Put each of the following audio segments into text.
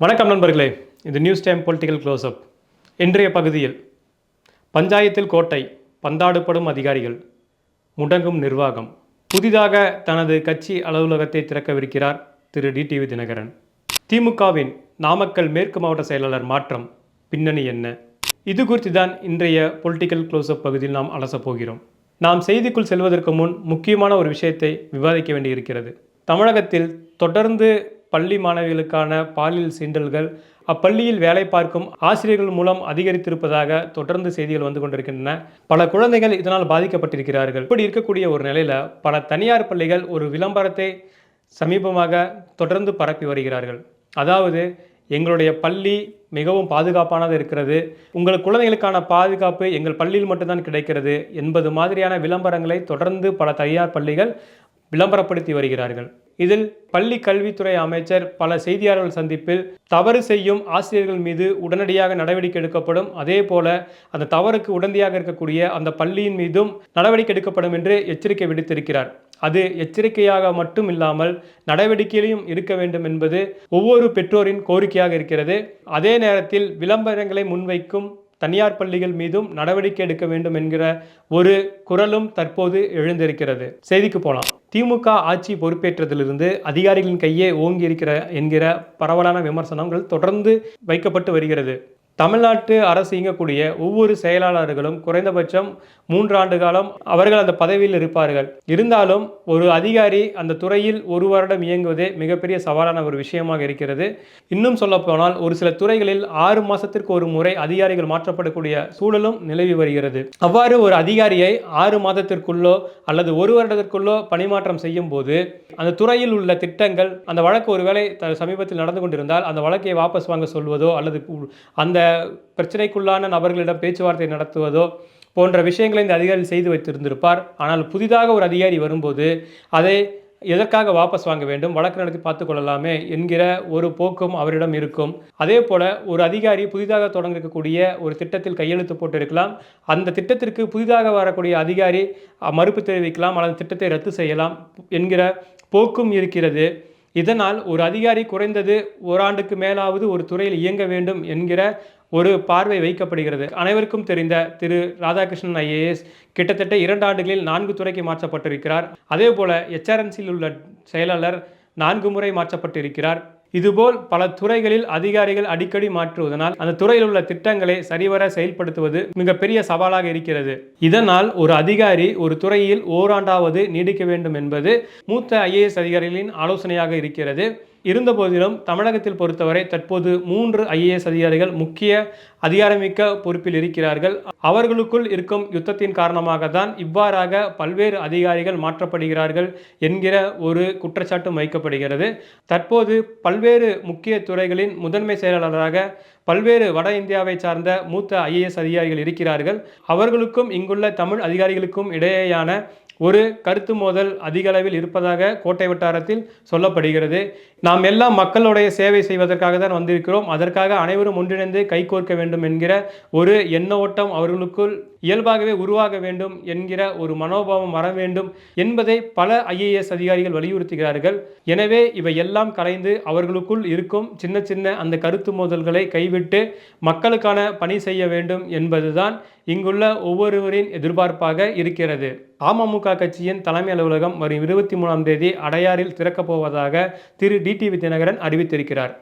வணக்கம் நண்பர்களே. இது நியூஸ் டைம் பொலிட்டிக்கல் க்ளோஸ்அப் இன்றைய பகுதியில் பஞ்சாயத்தில் கோட்டை பந்தாடுபடும் அதிகாரிகள் முடங்கும் நிர்வாகம். புதிதாக தனது கட்சி அலுவலகத்தை திறக்கவிருக்கிறார் திரு டிடிவி தினகரன். திமுகவின் நாமக்கல் மேற்கு மாவட்ட செயலாளர் மாற்றம் பின்னணி என்ன? இது குறித்து தான் இன்றைய பொலிட்டிக்கல் க்ளோஸ்அப் பகுதியில் நாம் அலசப் போகிறோம். நாம் செய்திக்குள் செல்வதற்கு முன் முக்கியமான ஒரு விஷயத்தை விவாதிக்க வேண்டியிருக்கிறது. தமிழகத்தில் தொடர்ந்து பள்ளி மாணவிகளுக்கான பாலியல் சீண்டல்கள் அப்பள்ளியில் வேலை பார்க்கும் ஆசிரியர்கள் மூலம் அதிகரித்திருப்பதாக தொடர்ந்து செய்திகள் வந்து கொண்டிருக்கின்றன. பல குழந்தைகள் இதனால் பாதிக்கப்பட்டிருக்கிறார்கள். இப்படி இருக்கக்கூடிய ஒரு நிலையில் பல தனியார் பள்ளிகள் ஒரு விளம்பரத்தை சமீபமாக தொடர்ந்து பரப்பி வருகிறார்கள். அதாவது எங்களுடைய பள்ளி மிகவும் பாதுகாப்பானது இருக்கிறது. உங்கள் குழந்தைகளுக்கான பாதுகாப்பு எங்கள் பள்ளியில் மட்டும்தான் கிடைக்கிறது என்பது மாதிரியான விளம்பரங்களை தொடர்ந்து பல தனியார் பள்ளிகள் விளம்பரப்படுத்தி வருகிறார்கள். இதில் பள்ளி கல்வித்துறை அமைச்சர் பல செய்தியாளர்கள் சந்திப்பில் தவறு செய்யும் ஆசிரியர்கள் மீது உடனடியாக நடவடிக்கை எடுக்கப்படும். அதே போல அந்த தவறுக்கு உடனடியாக இருக்கக்கூடிய அந்த பள்ளியின் மீதும் நடவடிக்கை எடுக்கப்படும் என்று எச்சரிக்கை விடுத்திருக்கிறார். அது எச்சரிக்கையாக மட்டும் இல்லாமல் நடவடிக்கையிலும் இருக்க வேண்டும் என்பது ஒவ்வொரு பெற்றோரின் கோரிக்கையாக இருக்கிறது. அதே நேரத்தில் விளம்பரங்களை முன்வைக்கும் தனியார் பள்ளிகள் மீதும் நடவடிக்கை எடுக்க வேண்டும் என்கிற ஒரு குரலும் தற்போது எழுந்திருக்கிறது. செய்திக்கு போலாம். திமுக ஆட்சி பொறுப்பேற்றதிலிருந்து அதிகாரிகளின் கையே ஓங்கி இருக்கிற என்கிற பரவலான விமர்சனங்கள் தொடர்ந்து வைக்கப்பட்டு வருகிறது. தமிழ்நாட்டு அரசு இயங்கக்கூடிய ஒவ்வொரு செயலாளர்களும் குறைந்தபட்சம் மூன்று ஆண்டு காலம் அவர்கள் அந்த பதவியில் இருப்பார்கள். இருந்தாலும் ஒரு அதிகாரி அந்த துறையில் ஒரு வருடம் இயங்குவதே மிகப்பெரிய சவாலான ஒரு விஷயமாக இருக்கிறது. இன்னும் சொல்லப்போனால் ஒரு சில துறைகளில் ஆறு மாதத்திற்கு ஒரு முறை அதிகாரிகள் மாற்றப்படக்கூடிய சூழலும் நிலவி வருகிறது. அவ்வாறு ஒரு அதிகாரியை ஆறு மாதத்திற்குள்ளோ அல்லது ஒரு வருடத்திற்குள்ளோ பணிமாற்றம் செய்யும் போது அந்த துறையில் உள்ள திட்டங்கள் அந்த வழக்கு ஒருவேளை த- சமீபத்தில் நடந்து கொண்டிருந்தால் அந்த வழக்கை வாபஸ் வாங்க சொல்வதோ அல்லது அந்த பிரச்சனைக்குள்ளான நபர்களிடம் பேச்சுவார்த்தை நடத்துவதோ போன்ற விஷயங்களை இந்த அதிகாரி செய்து வைத்திருந்திருப்பார். ஆனால் புதிதாக ஒரு அதிகாரி வரும்போது அதை எதற்காக வாபஸ் வாங்க வேண்டும் வழக்கு நடத்தி பார்த்து கொள்ளலாமே என்கிற ஒரு போக்கும் அவரிடம் இருக்கும். அதே போல ஒரு அதிகாரி புதிதாக தொடங்கக்கூடிய ஒரு திட்டத்தில் கையெழுத்து போட்டிருக்கலாம். அந்த திட்டத்திற்கு புதிதாக வரக்கூடிய அதிகாரி மறுப்பு தெரிவிக்கலாம் அல்லது திட்டத்தை ரத்து செய்யலாம் என்கிற போக்கும் இருக்கிறது. இதனால் ஒரு அதிகாரி குறைந்தது ஓராண்டுக்கு மேலாவது ஒரு துறையில் இயங்க வேண்டும் என்கிற ஒரு பார்வை வைக்கப்படுகிறது. அனைவருக்கும் தெரிந்த திரு ராதாகிருஷ்ணன் ஐஏஎஸ் கிட்டத்தட்ட இரண்டு ஆண்டுகளில் நான்கு துறைக்கு மாற்றப்பட்டிருக்கிறார். அதே போல எச்ஆர்என்சியில் உள்ள செயலாளர் நான்கு முறை மாற்றப்பட்டிருக்கிறார். இதுபோல் பல துறைகளில் அதிகாரிகள் அடிக்கடி மாற்றுவதனால் அந்த துறையில் உள்ள திட்டங்களை சரிவர செயல்படுத்துவது மிகப்பெரிய சவாலாக இருக்கிறது. இதனால் ஒரு அதிகாரி ஒரு துறையில் ஓராண்டாவது நீடிக்க வேண்டும் என்பது மூத்த ஐஏஎஸ் அதிகாரிகளின் ஆலோசனையாக இருக்கிறது. இருந்தபோதிலும் தமிழகத்தில் பொறுத்தவரை தற்போது மூன்று ஐஏஎஸ் அதிகாரிகள் முக்கிய அதிகாரமிக்க பொறுப்பில் இருக்கிறார்கள். அவர்களுக்குள் இருக்கும் யுத்தத்தின் காரணமாக தான் இவ்வாறாக பல்வேறு அதிகாரிகள் மாற்றப்படுகிறார்கள் என்கிற ஒரு குற்றச்சாட்டும் வைக்கப்படுகிறது. தற்போது பல்வேறு முக்கிய துறைகளின் முதன்மை செயலாளராக பல்வேறு வட இந்தியாவை சார்ந்த மூத்த ஐஏஎஸ் அதிகாரிகள் இருக்கிறார்கள். அவர்களுக்கும் இங்குள்ள தமிழ் அதிகாரிகளுக்கும் இடையேயான ஒரு கருத்து மோதல் அதிகளவில் இருப்பதாக கோட்டை வட்டாரத்தில் சொல்லப்படுகிறது. நாம் எல்லாம் மக்களுடைய சேவை செய்வதற்காக தான் வந்திருக்கிறோம். அதற்காக அனைவரும் ஒன்றிணைந்து கைகோர்க்க வேண்டும் என்கிற ஒரு எண்ண ஓட்டம் அவர்களுக்குள் இயல்பாகவே உருவாக வேண்டும் என்கிற ஒரு மனோபாவம் வர வேண்டும் என்பதை பல ஐஏஎஸ் அதிகாரிகள் வலியுறுத்துகிறார்கள். எனவே இவை எல்லாம் கலைந்து அவர்களுக்குள் இருக்கும் சின்ன சின்ன அந்த கருத்து மோதல்களை கைவிட்டு மக்களுக்கான பணி செய்ய வேண்டும் என்பதுதான் இங்குள்ள ஒவ்வொருவரின் எதிர்பார்ப்பாக இருக்கிறது. அமமுக கட்சியின் தலைமை அலுவலகம் வரும் இருபத்தி மூணாம் தேதி அடையாறில் திறக்கப் போவதாக திரு டிடிவி தினகரன் அறிவித்திருக்கிறார்.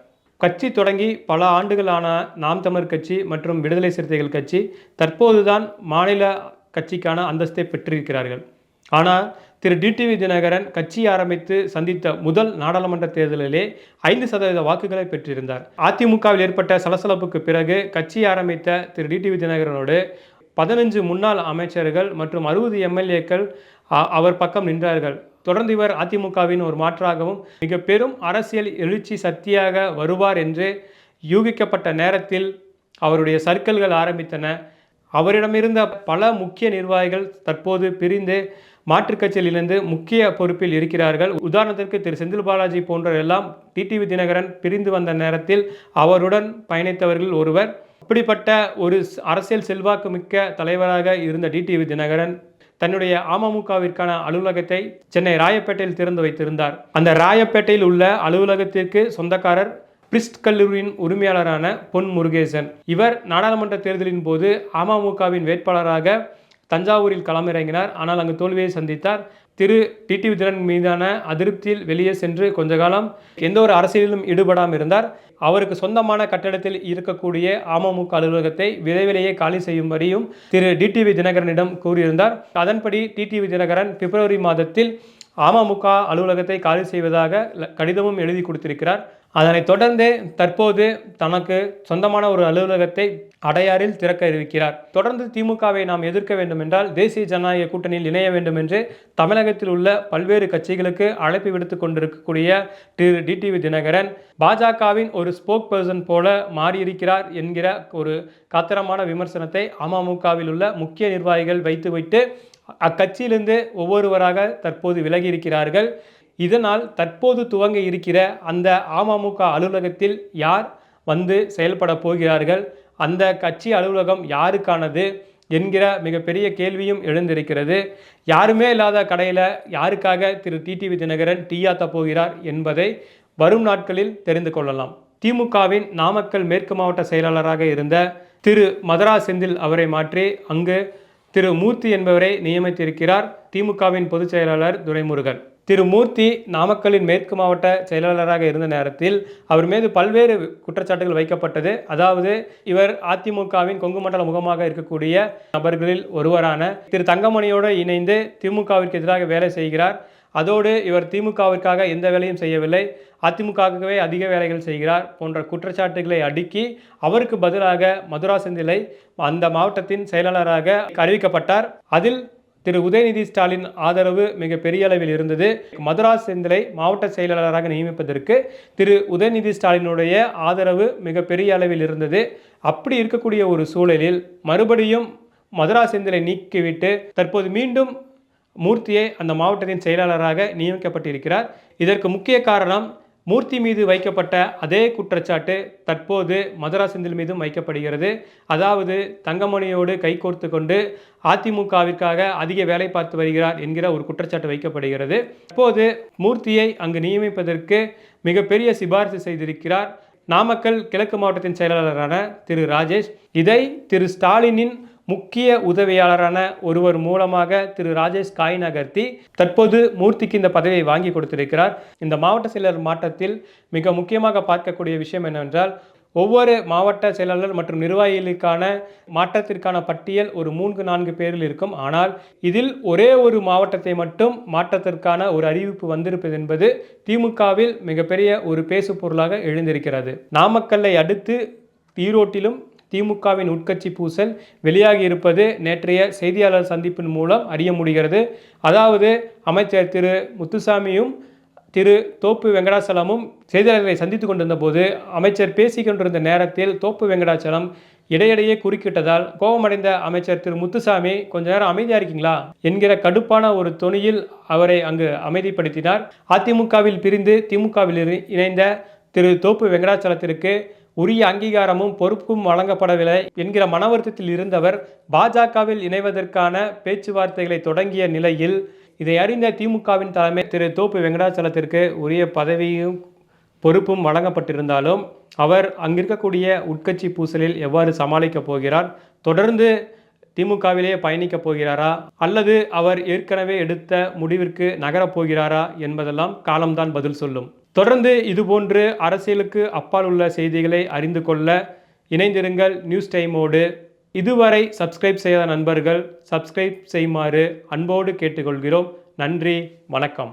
கட்சி தொடங்கி பல ஆண்டுகளான நாம் தமிழர் கட்சி மற்றும் விடுதலை சிறுத்தைகள் கட்சி தற்போதுதான் மாநில கட்சிக்கான அந்தஸ்தை பெற்றிருக்கிறார்கள். ஆனால் திரு. டிடிவி தினகரன் கட்சி ஆரம்பித்து சந்தித்த முதல் நாடாளுமன்ற தேர்தலிலே ஐந்து சதவீத வாக்குகளை பெற்றிருந்தார். அதிமுகவில் ஏற்பட்ட சலசலப்புக்கு பிறகு கட்சி ஆரம்பித்த திரு. டிடிவி தினகரனோடு பதினஞ்சு முன்னாள் அமைச்சர்கள் மற்றும் அறுபது எம்எல்ஏக்கள் அவர் பக்கம் நின்றார்கள். தொடர்ந்து இவர் அதிமுகவின் ஒரு மாற்றாகவும் மிக பெரும் அரசியல் எழுச்சி சக்தியாக வருவார் என்று யூகிக்கப்பட்ட நேரத்தில் அவருடைய சர்க்கிள்கள் ஆரம்பித்தன. அவரிடமிருந்த பல முக்கிய நிர்வாகிகள் தற்போது பிரிந்து மாற்றுக் கட்சியிலிருந்து முக்கிய பொறுப்பில் இருக்கிறார்கள். உதாரணத்திற்கு திரு செந்தில் பாலாஜி போன்றவர் எல்லாம் டிடிவி தினகரன் பிரிந்து வந்த நேரத்தில் அவருடன் பயணித்தவர்கள் ஒருவர். அப்படிப்பட்ட ஒரு அரசியல் செல்வாக்கு மிக்க தலைவராக இருந்த டிடிவி தினகரன் தன்னுடைய அமமுகவிற்கான அலுவலகத்தை சென்னை ராயப்பேட்டையில் திறந்து வைத்திருந்தார். அந்த ராயப்பேட்டையில் உள்ள அலுவலகத்திற்கு சொந்தக்காரர் பிரிஸ்ட் கல்லூரியின் உரிமையாளரான பொன் முருகேசன். இவர் நாடாளுமன்ற தேர்தலின் போது அமமுகவின் வேட்பாளராக தஞ்சாவூரில் களமிறங்கினார். ஆனால் அங்கு தோல்வியை சந்தித்தார். திரு டிடி விதிரன் மீதான அதிருப்தியில் வெளியே சென்று கொஞ்ச காலம் எந்த ஒரு அரசியலிலும் ஈடுபடாமல் இருந்தார். அவருக்கு சொந்தமான கட்டடத்தில் இருக்கக்கூடிய அமமுக அலுவலகத்தை விரைவிலேயே காலி செய்யும்படியும் திரு டிடிவி தினகரனிடம் கூறியிருந்தார். அதன்படி டிடிவி தினகரன் பிப்ரவரி மாதத்தில் அமமுக அலுவலகத்தை காலி செய்வதாக கடிதமும் எழுதி கொடுத்திருக்கிறார். அதனைத் தொடர்ந்து தற்போது தனக்கு சொந்தமான ஒரு அலுவலகத்தை அடையாறில் திறக்க இருக்கிறார். தொடர்ந்து திமுகவை நாம் எதிர்க்க வேண்டும் என்றால் தேசிய ஜனநாயக கூட்டணியில் இணைய வேண்டும் என்று தமிழகத்தில் உள்ள பல்வேறு கட்சிகளுக்கு அழைப்பு விடுத்து கொண்டிருக்கக்கூடிய திரு. டிடிவி தினகரன் பாஜகவின் ஒரு ஸ்போக் பர்சன் போல மாறியிருக்கிறார் என்கிற ஒரு காத்திரமான விமர்சனத்தை அமமுகவில் உள்ள முக்கிய நிர்வாகிகள் வைத்துவிட்டு அக்கட்சியிலிருந்து ஒவ்வொருவராக தற்போது விலகி இருக்கிறார்கள் இதனால் தற்போது துவங்க இருக்கிற அந்த அமமுக அலுவலகத்தில் யார் வந்து செயல்பட போகிறார்கள்? அந்த கட்சி அலுவலகம் யாருக்கானது? என்கிற மிகப்பெரிய கேள்வியும் எழுந்திருக்கிறது. யாருமே இல்லாத கடையில் யாருக்காக திரு டிடிவி தினகரன் டீயாத்த போகிறார் என்பதை வரும் நாட்களில் தெரிந்து கொள்ளலாம். திமுகவின் நாமக்கல் மேற்கு மாவட்ட செயலாளராக இருந்த திரு மதரா செந்தில் அவரை மாற்றி அங்கு திரு மூர்த்தி என்பவரை நியமித்திருக்கிறார் திமுகவின் பொதுச் செயலாளர் துரைமுருகன். திரு மூர்த்தி நாமக்கல்லின் மேற்கு மாவட்ட செயலாளராக இருந்த நேரத்தில் அவர் மீது பல்வேறு குற்றச்சாட்டுகள் வைக்கப்பட்டது. அதாவது இவர் அதிமுகவின் கொங்கு மண்டல முகமாக இருக்கக்கூடிய நபர்களில் ஒருவரான திரு தங்கமணியோடு இணைந்து திமுகவிற்கு எதிராக வேலை செய்கிறார். அதோடு இவர் திமுகவிற்காக எந்த வேலையும் செய்யவில்லை. அதிமுகவே அதிக வேலைகள் செய்கிறார் போன்ற குற்றச்சாட்டுகளை அடுக்கி அவருக்கு பதிலாக மதுரா செந்திலை அந்த மாவட்டத்தின் செயலாளராக அறிவிக்கப்பட்டார். அதில் திரு உதயநிதி ஸ்டாலின் ஆதரவு மிக பெரிய அளவில் இருந்தது. மதுராஸ் செந்திலை மாவட்ட செயலாளராக நியமிப்பதற்கு திரு உதயநிதி ஸ்டாலினுடைய ஆதரவு மிக பெரிய அளவில் இருந்தது. அப்படி இருக்கக்கூடிய ஒரு சூழலில் மறுபடியும் மதுரா செந்திலை நீக்கிவிட்டு தற்போது மீண்டும் மூர்த்தியை அந்த மாவட்டத்தின் செயலாளராக நியமிக்கப்பட்டிருக்கிறார். இதற்கு முக்கிய காரணம் மூர்த்தி மீது வைக்கப்பட்ட அதே குற்றச்சாட்டு தற்போது மதுரா செந்தில் மீதும் வைக்கப்படுகிறது. அதாவது தங்கமணியோடு கைகோர்த்து கொண்டு அதிமுகவிற்காக அதிக வேலை பார்த்து வருகிறார் என்கிற ஒரு குற்றச்சாட்டு வைக்கப்படுகிறது. இப்போது மூர்த்தியை அங்கு நியமிப்பதற்கு மிகப்பெரிய சிபாரிசு செய்திருக்கிறார் நாமக்கல் கிழக்கு மாவட்டத்தின் செயலாளரான திரு. ராஜேஷ். இதை திரு. ஸ்டாலினின் முக்கிய உதவியாளரான ஒருவர் மூலமாக திரு ராஜேஷ் காய் நகர்த்தி தற்போது மூர்த்திக்கு இந்த பதவியை வாங்கி கொடுத்திருக்கிறார். இந்த மாவட்ட செயலர் மாற்றத்தில் மிக முக்கியமாக பார்க்கக்கூடிய விஷயம் என்னவென்றால் ஒவ்வொரு மாவட்ட செயலாளர் மற்றும் நிர்வாகிகளுக்கான மாற்றத்திற்கான பட்டியல் ஒரு மூன்று நான்கு பேரில் இருக்கும். ஆனால் இதில் ஒரே ஒரு மாவட்டத்தை மட்டும் மாற்றத்திற்கான ஒரு அறிவிப்பு வந்திருப்பது என்பது திமுகவில் மிகப்பெரிய ஒரு பேசு பொருளாக எழுந்திருக்கிறது. நாமக்கல்லை அடுத்து ஈரோட்டிலும் திமுகவின் உட்கட்சி பூசல் வெளியாகி இருப்பது நேற்றைய செய்தியாளர் சந்திப்பின் மூலம் அறிய முடிகிறது. அதாவது அமைச்சர் திரு. முத்துசாமியும் திரு. தோப்பு வெங்கடாச்சலமும் செய்தியாளர்களை சந்தித்து கொண்டிருந்த போது அமைச்சர் பேசிக் கொண்டிருந்த நேரத்தில் தோப்பு வெங்கடாச்சலம் இடையிடையே குறுக்கிட்டதால் கோபமடைந்த அமைச்சர் திரு. முத்துசாமி கொஞ்ச நேரம் அமைதியாக இருக்கீங்களா? என்கிற கடுப்பான ஒரு துணியில் அவரை அங்கு அமைதிப்படுத்தினார். அதிமுகவில் பிரிந்து திமுகவில் இணைந்த திரு. தோப்பு வெங்கடாச்சலத்திற்கு உரிய அங்கீகாரமும் பொறுப்பும் வழங்கப்படவில்லை என்கிற மனவருத்தத்தில் இருந்தவர் பாஜகவில் இணைவதற்கான பேச்சுவார்த்தைகளை தொடங்கிய நிலையில் இதை அறிந்த திமுகவின் தலைமை திரு தோப்பு வெங்கடாச்சலத்திற்கு உரிய பதவியும் பொறுப்பும் வழங்கப்பட்டிருந்தாலும் அவர் அங்கிருக்கக்கூடிய உட்கட்சி பூசலில் எவ்வாறு சமாளிக்கப் போகிறார்? தொடர்ந்து திமுகவிலேயே பயணிக்கப் போகிறாரா? அல்லது அவர் ஏற்கனவே எடுத்த முடிவிற்கு நகரப் போகிறாரா? என்பதெல்லாம் காலம்தான் பதில் சொல்லும். தொடர்ந்து இதுபோன்று அரசியலுக்கு அப்பால் உள்ள செய்திகளை அறிந்து கொள்ள இணைந்திருங்கள் நியூஸ் டைமோடு. இதுவரை சப்ஸ்கிரைப் செய்யாத நண்பர்கள் சப்ஸ்கிரைப் செய்யுமாறு அன்போடு கேட்டுக்கொள்கிறோம். நன்றி வணக்கம்.